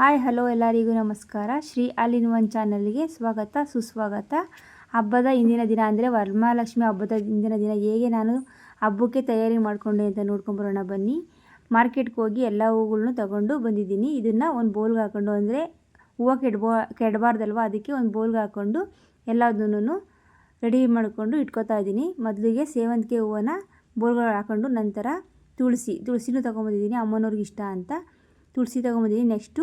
Hi, hello ಎಲ್ಲರಿಗೂ ನಮಸ್ಕಾರ. Shri all in one ಚಾನಲ್ಗೆ ಸ್ವಾಗತ, ಸುಸ್ವಾಗತ. ಹಬ್ಬದ ಇಂದಿನ ದಿನ ಅಂದರೆ ವರಮಹಾಲಕ್ಷ್ಮಿ ಹಬ್ಬದ ಇಂದಿನ ದಿನ ಹೇಗೆ ನಾನು ಹಬ್ಬಕ್ಕೆ ತಯಾರಿ ಮಾಡಿಕೊಂಡೆ ಅಂತ ನೋಡ್ಕೊಂಬರೋಣ ಬನ್ನಿ. ಮಾರ್ಕೆಟ್ಗೆ ಹೋಗಿ ಎಲ್ಲ ಹೂವುಗಳ್ನು ತಗೊಂಡು ಬಂದಿದ್ದೀನಿ. ಇದನ್ನು ಒಂದು ಬೌಲ್ಗೆ ಹಾಕ್ಕೊಂಡು ಅಂದರೆ ಹೂವು ಕೆಡ್ಬೋ, ಕೆಡಬಾರ್ದಲ್ವ? ಅದಕ್ಕೆ ಒಂದು ಬೌಲ್ಗೆ ಹಾಕ್ಕೊಂಡು ಎಲ್ಲದನ್ನೂ ರೆಡಿ ಮಾಡಿಕೊಂಡು ಇಟ್ಕೊತಾ ಇದ್ದೀನಿ. ಮೊದಲಿಗೆ ಸೇವಂತಿಗೆ ಹೂವನ್ನ ಬೋಲ್ಗಳು ಹಾಕ್ಕೊಂಡು ನಂತರ ತುಳಸಿ, ತುಳಸಿನೂ ತೊಗೊಂಬಂದಿದ್ದೀನಿ ಅಮ್ಮನವ್ರಿಗೆ ಇಷ್ಟ ಅಂತ. ತುಳಸಿ ತೊಗೊಂಬಂದಿದ್ದೀನಿ ನೆಕ್ಸ್ಟು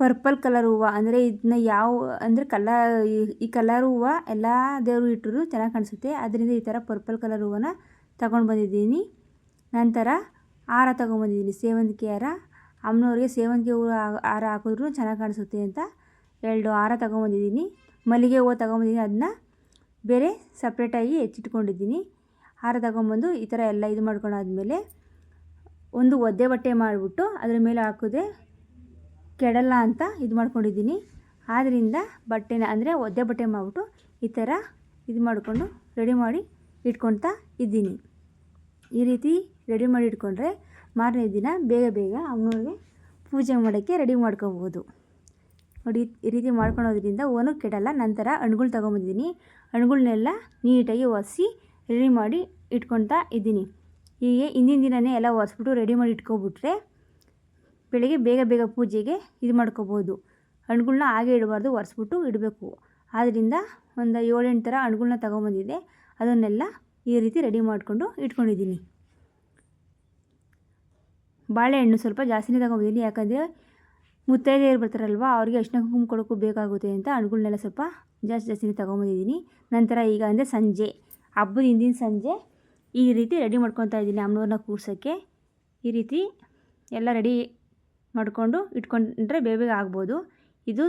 ಪರ್ಪಲ್ ಕಲರ್ ಹೂವು. ಅಂದರೆ ಇದನ್ನ ಯಾವ, ಅಂದರೆ ಕಲರ್ ಈ ಕಲರ್ ಹೂವು ಎಲ್ಲ ದೇವರು ಇಟ್ಟರು ಚೆನ್ನಾಗಿ ಕಾಣಿಸುತ್ತೆ. ಅದರಿಂದ ಈ ಥರ ಪರ್ಪಲ್ ಕಲರ್ ಹೂವನ್ನ ತಗೊಂಡು ಬಂದಿದ್ದೀನಿ. ನಂತರ ಹಾರ ತೊಗೊಂಬಂದಿದ್ದೀನಿ ಸೇವಂತಿಗೆ ಹಾರ. ಅಮ್ಮನವ್ರಿಗೆ ಸೇವಂತಿಗೆ ಹೂವು ಹಾರ ಹಾಕಿದ್ರು ಚೆನ್ನಾಗಿ ಕಾಣಿಸುತ್ತೆ ಅಂತ ಎರಡು ಹಾರ ತೊಗೊಂಬಂದಿದ್ದೀನಿ ಮಲ್ಲಿಗೆ ಹೂವು ತೊಗೊಂಬಂದಿದ್ದೀನಿ ಅದನ್ನ ಬೇರೆ ಸಪ್ರೇಟಾಗಿ ಹೆಚ್ಚಿಟ್ಕೊಂಡಿದ್ದೀನಿ. ಹಾರ ತಗೊಂಬಂದು ಈ ಥರ ಎಲ್ಲ ಇದು ಮಾಡ್ಕೊಂಡಾದ್ಮೇಲೆ ಒಂದು ಒದ್ದೆ ಬಟ್ಟೆ ಮಾಡಿಬಿಟ್ಟು ಅದ್ರ ಮೇಲೆ ಹಾಕಿದ್ರೆ ಕೆಡಲ್ಲ ಅಂತ ಇದು ಮಾಡ್ಕೊಂಡಿದ್ದೀನಿ. ಆದ್ದರಿಂದ ಬಟ್ಟೆನ ಅಂದರೆ ಒದ್ದೆ ಬಟ್ಟೆ ಮಾಡಿಬಿಟ್ಟು ಈ ಥರ ಇದು ಮಾಡಿಕೊಂಡು ರೆಡಿ ಮಾಡಿ ಇಟ್ಕೊತಾ ಇದ್ದೀನಿ. ಈ ರೀತಿ ರೆಡಿ ಮಾಡಿ ಇಟ್ಕೊಂಡ್ರೆ ಮಾರನೇ ದಿನ ಬೇಗ ಬೇಗ ಅಮ್ಮನವ್ರಿಗೆ ಪೂಜೆ ಮಾಡೋಕ್ಕೆ ರೆಡಿ ಮಾಡ್ಕೋಬೋದು. ನೋಡಿ, ಈ ರೀತಿ ಮಾಡ್ಕೊಳೋದ್ರಿಂದ ಓನು ಕೆಡಲ್ಲ, ನಂತರ ಹಣ್ಗಳು ತೊಗೊಂಬಂದಿದ್ದೀನಿ. ಹಣ್ಗಳನ್ನೆಲ್ಲ ನೀಟಾಗಿ ಒರೆಸಿ ರೆಡಿ ಮಾಡಿ ಇಟ್ಕೊತಾ ಇದ್ದೀನಿ. ಹೀಗೆ ಹಿಂದಿನ ದಿನವೇ ಎಲ್ಲ ಒರೆಸ್ಬಿಟ್ಟು ರೆಡಿ ಮಾಡಿ ಇಟ್ಕೊಬಿಟ್ರೆ ಬೆಳಿಗ್ಗೆ ಬೇಗ ಬೇಗ ಪೂಜೆಗೆ ಇದು ಮಾಡ್ಕೋಬೋದು. ಹಣ್ಣುಗಳನ್ನ ಹಾಗೆ ಇಡಬಾರ್ದು, ಒರೆಸ್ಬಿಟ್ಟು ಇಡಬೇಕು. ಆದ್ದರಿಂದ ಒಂದು ಏಳೆಂಟು ಥರ ಹಣ್ಣುಗಳನ್ನ ತೊಗೊಂಬಂದಿದ್ದೆ. ಅದನ್ನೆಲ್ಲ ಈ ರೀತಿ ರೆಡಿ ಮಾಡಿಕೊಂಡು ಇಟ್ಕೊಂಡಿದ್ದೀನಿ. ಬಾಳೆಹಣ್ಣು ಸ್ವಲ್ಪ ಜಾಸ್ತಿನೇ ತೊಗೊಂಬಂದಿದ್ದೀನಿ. ಯಾಕಂದರೆ ಮುತ್ತೈದೆಯರು ಬರ್ತಾರಲ್ವ, ಅವ್ರಿಗೆ ಅರ್ಶಿನ ಕುಂಕುಮ ಕೊಡೋಕ್ಕೂ ಬೇಕಾಗುತ್ತೆ ಅಂತ ಹಣ್ಣುಗಳನ್ನೆಲ್ಲ ಸ್ವಲ್ಪ ಜಾಸ್ತಿ ಜಾಸ್ತಿನೇ ತೊಗೊಂಬಂದಿದ್ದೀನಿ. ನಂತರ ಈಗ ಅಂದರೆ ಸಂಜೆ, ಹಬ್ಬದ ಹಿಂದಿನ ಸಂಜೆ ಈ ರೀತಿ ರೆಡಿ ಮಾಡ್ಕೊತಾ ಇದ್ದೀನಿ. ಅಮ್ಮನವ್ರನ್ನ ಕೂರ್ಸೋಕ್ಕೆ ಈ ರೀತಿ ಎಲ್ಲ ರೆಡಿ ಮಾಡಿಕೊಂಡು ಇಟ್ಕೊಂಡ್ರೆ ಬೇಗ ಬೇಗ ಆಗ್ಬೋದು. ಇದು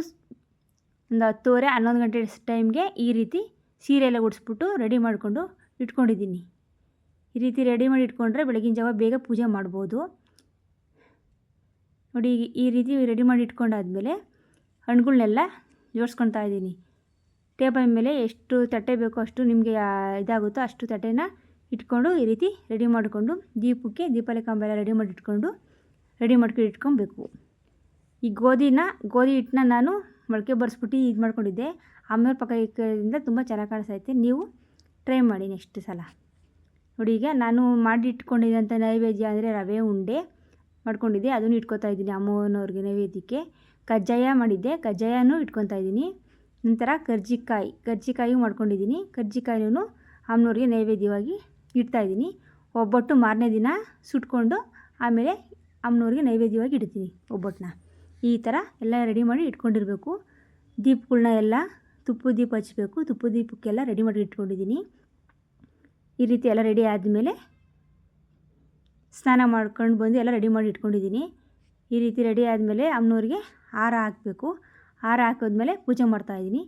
ಒಂದು ಹತ್ತುವರೆ ಹನ್ನೊಂದು ಗಂಟೆ ಟೈಮ್ಗೆ ಈ ರೀತಿ ಸೀರೆ ಎಲ್ಲ ಉಡಿಸ್ಬಿಟ್ಟು ರೆಡಿ ಮಾಡಿಕೊಂಡು ಇಟ್ಕೊಂಡಿದ್ದೀನಿ. ಈ ರೀತಿ ರೆಡಿ ಮಾಡಿ ಇಟ್ಕೊಂಡ್ರೆ ಬೆಳಗಿನ ಜಾವ ಬೇಗ ಪೂಜೆ ಮಾಡ್ಬೋದು. ನೋಡಿ, ಈ ರೀತಿ ರೆಡಿ ಮಾಡಿ ಇಟ್ಕೊಂಡಾದ್ಮೇಲೆ ಹಣ್ಣುಗಳನ್ನೆಲ್ಲ ಜೋಡಿಸ್ಕೊತಾ ಇದ್ದೀನಿ. ಟೇಬಲ್ ಮೇಲೆ ಎಷ್ಟು ತಟ್ಟೆ ಬೇಕೋ ಅಷ್ಟು ನಿಮಗೆ ಇದಾಗುತ್ತೋ ಅಷ್ಟು ತಟ್ಟೆನ ಇಟ್ಕೊಂಡು ಈ ರೀತಿ ರೆಡಿ ಮಾಡಿಕೊಂಡು ದೀಪಕ್ಕೆ ದೀಪಾವಳಿ ಕಂಬ ಎಲ್ಲ ರೆಡಿ ಮಾಡಿ ಇಟ್ಕೊಂಡು ರೆಡಿ ಮಾಡ್ಕೊಂಡು ಇಟ್ಕೊಬೇಕು. ಈ ಗೋಧಿನ, ಗೋಧಿ ಹಿಟ್ಟನ್ನ ನಾನು ಮೊಳಕೆ ಬರ್ಸ್ಬಿಟ್ಟು ಇದು ಮಾಡ್ಕೊಂಡಿದ್ದೆ. ಆಮೇಲೆ ಪಕ್ಕ ಇಕ್ಕೋದ್ರಿಂದ ತುಂಬ ಚೆನ್ನಾಗಿ ಕಾಣಿಸ್ತೈತೆ. ನೀವು ಟ್ರೈ ಮಾಡಿ ನೆಕ್ಸ್ಟ್ ಸಲ. ನೋಡಿ, ಈಗ ನಾನು ಮಾಡಿ ಇಟ್ಕೊಂಡಿದ್ದಂಥ ನೈವೇದ್ಯ ಅಂದರೆ ರವೆ, ಉಂಡೆ ಮಾಡ್ಕೊಂಡಿದ್ದೆ. ಅದನ್ನು ಇಟ್ಕೊತಾ ಇದ್ದೀನಿ ಅಮ್ಮನವ್ರಿಗೆ ನೈವೇದ್ಯಕ್ಕೆ. ಕಜ್ಜಾಯ ಮಾಡಿದ್ದೆ. ಕಜ್ಜಾಯನೂ ಇಟ್ಕೊತಾ ಇದ್ದೀನಿ. ನಂತರ ಕರ್ಜಿಕಾಯಿ ಕರ್ಜಿಕಾಯಿ ಮಾಡ್ಕೊಂಡಿದ್ದೀನಿ. ಕರ್ಜಿಕಾಯಿನೂ ಅಮ್ಮನವ್ರಿಗೆ ನೈವೇದ್ಯವಾಗಿ ಇಡ್ತಾಯಿದ್ದೀನಿ ಒಬ್ಬಟ್ಟು ಮಾರನೇ ದಿನ ಸುಟ್ಕೊಂಡು ಆಮೇಲೆ ಅಮ್ಮನವ್ರಿಗೆ ನೈವೇದ್ಯವಾಗಿ ಇಡ್ತೀನಿ ಒಬ್ಬಟ್ಟನ್ನ ಈ ಥರ ಎಲ್ಲ ರೆಡಿ ಮಾಡಿ ಇಟ್ಕೊಂಡಿರಬೇಕು. ದೀಪಗಳನ್ನ ಎಲ್ಲ ತುಪ್ಪ ದೀಪ ಹಚ್ಚಬೇಕು ತುಪ್ಪ ದೀಪಕ್ಕೆಲ್ಲ ರೆಡಿ ಮಾಡಿ ಇಟ್ಕೊಂಡಿದ್ದೀನಿ. ಈ ರೀತಿ ಎಲ್ಲ ರೆಡಿ ಆದಮೇಲೆ ಸ್ನಾನ ಮಾಡ್ಕೊಂಡು ಬಂದು ಎಲ್ಲ ರೆಡಿ ಮಾಡಿ ಇಟ್ಕೊಂಡಿದ್ದೀನಿ. ಈ ರೀತಿ ರೆಡಿ ಆದಮೇಲೆ ಅಮ್ಮನವ್ರಿಗೆ ಹಾರ ಹಾಕಬೇಕು. ಹಾರ ಹಾಕಿದ್ಮೇಲೆ ಪೂಜೆ ಮಾಡ್ತಾಯಿದ್ದೀನಿ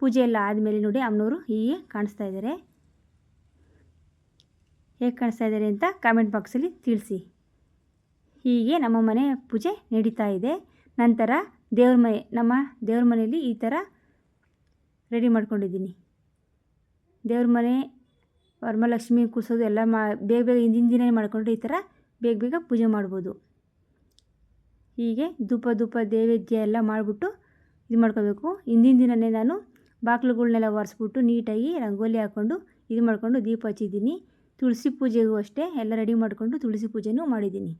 ಪೂಜೆ ಎಲ್ಲ ಆದಮೇಲೆ ನೋಡಿ ಅಮ್ಮನವರು ಹೀಗೆ ಕಾಣಿಸ್ತಾ ಇದ್ದಾರೆ. ಹೇಗೆ ಕಾಣಿಸ್ತಾ ಇದ್ದಾರೆ ಅಂತ ಕಾಮೆಂಟ್ ಬಾಕ್ಸಲ್ಲಿ ತಿಳಿಸಿ. ಹೀಗೆ ನಮ್ಮ ಮನೆ ಪೂಜೆ ನಡೀತಾ ಇದೆ. ನಂತರ ದೇವ್ರ ಮನೆ, ನಮ್ಮ ದೇವ್ರ ಮನೆಯಲ್ಲಿ ಈ ಥರ ರೆಡಿ ಮಾಡ್ಕೊಂಡಿದ್ದೀನಿ. ದೇವ್ರ ಮನೆ, ವರಮಹಾಲಕ್ಷ್ಮಿ ಕೂರಿಸೋದು ಎಲ್ಲ ಮಾ, ಬೇಗ ಬೇಗ ಹಿಂದಿನ ದಿನವೇ ಮಾಡಿಕೊಂಡ್ರೆ ಈ ಥರ ಬೇಗ ಬೇಗ ಪೂಜೆ ಮಾಡ್ಬೋದು. ಹೀಗೆ ಧೂಪ ಧೂಪ ದೇವೇದ್ಯ ಎಲ್ಲ ಮಾಡಿಬಿಟ್ಟು ಇದು ಮಾಡ್ಕೋಬೇಕು. ಹಿಂದಿನ ದಿನವೇ ನಾನು ಬಾಗಿಲುಗಳ್ನೆಲ್ಲ ಒರೆಸ್ಬಿಟ್ಟು ನೀಟಾಗಿ ರಂಗೋಲಿ ಹಾಕ್ಕೊಂಡು ಇದು ಮಾಡಿಕೊಂಡು ದೀಪ ಹಚ್ಚಿದ್ದೀನಿ. ತುಳಸಿ ಪೂಜೆಗೂ ಅಷ್ಟೇ ಎಲ್ಲ ರೆಡಿ ಮಾಡಿಕೊಂಡು ತುಳಸಿ ಪೂಜೆನೂ ಮಾಡಿದ್ದೀನಿ.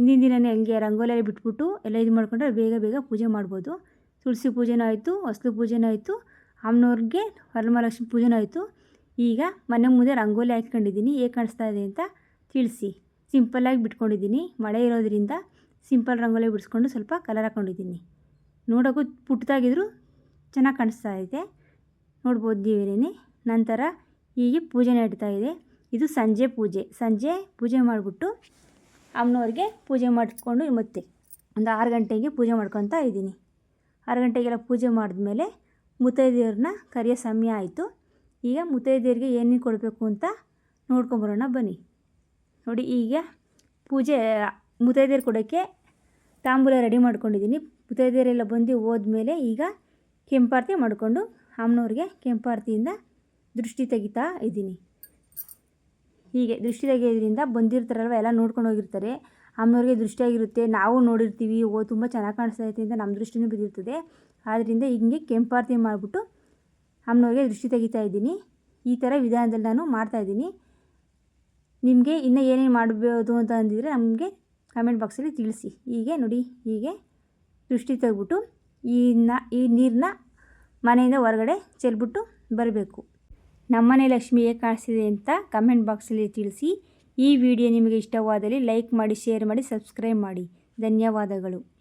ಹಿಂದಿನ ದಿನವೇ ಹಂಗೆ ರಂಗೋಲಿಯಲ್ಲಿ ಬಿಟ್ಬಿಟ್ಟು ಎಲ್ಲ ಇದು ಮಾಡಿಕೊಂಡ್ರೆ ಬೇಗ ಬೇಗ ಪೂಜೆ ಮಾಡ್ಬೋದು. ತುಳಸಿ ಪೂಜೆನೂ ಆಯಿತು, ಹೊಸ್ಲು ಪೂಜೆನೂ ಆಯಿತು ಅಮ್ಮನವ್ರಿಗೆ ವರಮಹಾಲಕ್ಷ್ಮಿ ಪೂಜೆನೂ ಆಯಿತು. ಈಗ ಮನೆ ಮುಂದೆ ರಂಗೋಲಿ ಹಾಕ್ಕೊಂಡಿದ್ದೀನಿ, ಹೇಗೆ ಕಾಣಿಸ್ತಾ ಇದೆ ಅಂತ ತಿಳಿಸಿ. ಸಿಂಪಲ್ಲಾಗಿ ಬಿಟ್ಕೊಂಡಿದ್ದೀನಿ, ಮಳೆ ಇರೋದ್ರಿಂದ ಸಿಂಪಲ್ ರಂಗೋಲಿ ಬಿಡಿಸ್ಕೊಂಡು ಸ್ವಲ್ಪ ಕಲರ್ ಹಾಕ್ಕೊಂಡಿದ್ದೀನಿ ನೋಡೋಕ್ಕೂ ಪುಟ್ಟದಾಗಿದ್ರು ಚೆನ್ನಾಗಿ ಕಾಣಿಸ್ತಾ ಇದೆ. ನೋಡ್ಬೋದು ನೀವೇನೇ ನಂತರ ಹೀಗೆ ಪೂಜೆ ನಡೀತಾ ಇದೆ. ಇದು ಸಂಜೆ ಪೂಜೆ. ಸಂಜೆ ಪೂಜೆ ಮಾಡಿಬಿಟ್ಟು ಅಮ್ಮನವ್ರಿಗೆ ಪೂಜೆ ಮಾಡಿಸ್ಕೊಂಡು ಮತ್ತೆ ಒಂದು ಆರು ಗಂಟೆಗೆ ಪೂಜೆ ಮಾಡ್ಕೊತಾ ಇದ್ದೀನಿ. ಆರು ಗಂಟೆಗೆಲ್ಲ ಪೂಜೆ ಮಾಡಿದ್ಮೇಲೆ ಮುತ್ತೈದೆಯವ್ರನ್ನ ಕರೆಯೋ ಸಮಯ ಆಯಿತು. ಈಗ ಮುತ್ತೈದೆಯವ್ರಿಗೆ ಏನೇನು ಕೊಡಬೇಕು ಅಂತ ನೋಡ್ಕೊಂಬರೋಣ ಬನ್ನಿ. ನೋಡಿ, ಈಗ ಪೂಜೆ ಮುತ್ತೈದೆಯರು ಕೊಡೋಕ್ಕೆ ತಾಂಬೂಲ ರೆಡಿ ಮಾಡ್ಕೊಂಡಿದ್ದೀನಿ. ಮುತ್ತೈದೆಯರೆಲ್ಲ ಬಂದು ಹೋದ್ಮೇಲೆ ಈಗ ಕೆಂಪಾರತಿ ಮಾಡಿಕೊಂಡು ಅಮ್ಮನವ್ರಿಗೆ ಕೆಂಪಾರತಿಯಿಂದ ದೃಷ್ಟಿ ತೆಗಿತಾ ಇದ್ದೀನಿ. ಹೀಗೆ ದೃಷ್ಟಿ ತೆಗೆಯೋದ್ರಿಂದ ಬಂದಿರ್ತಾರಲ್ವ, ಎಲ್ಲ ನೋಡ್ಕೊಂಡು ಹೋಗಿರ್ತಾರೆ. ಅಮ್ಮನವ್ರಿಗೆ ದೃಷ್ಟಿಯಾಗಿರುತ್ತೆ ನಾವು ನೋಡಿರ್ತೀವಿ, ಓ, ತುಂಬ ಚೆನ್ನಾಗಿ ಕಾಣಿಸ್ತಾ ಐತೆ ಅಂತ ನಮ್ಮ ದೃಷ್ಟಿನೂ ಬಿದ್ದಿರ್ತದೆ. ಆದ್ದರಿಂದ ಹಿಂಗೆ ಕೆಂಪಾರತಿ ಮಾಡಿಬಿಟ್ಟು ಅಮ್ಮನವ್ರಿಗೆ ದೃಷ್ಟಿ ತೆಗಿತಾ ಇದ್ದೀನಿ. ಈ ಥರ ವಿಧಾನದಲ್ಲಿ ನಾನು ಮಾಡ್ತಾಯಿದ್ದೀನಿ ನಿಮಗೆ ಇನ್ನೂ ಏನೇನು ಮಾಡ್ಬೋದು ಅಂತ ಅಂದಿದ್ರೆ ನಮಗೆ ಕಮೆಂಟ್ ಬಾಕ್ಸಲ್ಲಿ ತಿಳಿಸಿ. ಹೀಗೆ ನೋಡಿ, ಹೀಗೆ ದೃಷ್ಟಿ ತೆಗೆದ್ಬಿಟ್ಟು ಈ ನ, ಈ ನೀರನ್ನ ಮನೆಯಿಂದ ಹೊರಗಡೆ ಚೆಲ್ಬಿಟ್ಟು ಬರಬೇಕು. ನಮ್ಮನೆ ಲಕ್ಷ್ಮಿ ಕಾಣಿಸಿದೆ ಕಾಣಿಸ್ತಿದೆ ಅಂತ ಕಮೆಂಟ್ ಬಾಕ್ಸಲ್ಲಿ ತಿಳಿಸಿ. ಈ ವಿಡಿಯೋ ನಿಮಗೆ ಇಷ್ಟವಾದಲ್ಲಿ ಲೈಕ್ ಮಾಡಿ ಶೇರ್ ಮಾಡಿ ಸಬ್ಸ್ಕ್ರೈಬ್ ಮಾಡಿ. ಧನ್ಯವಾದಗಳು.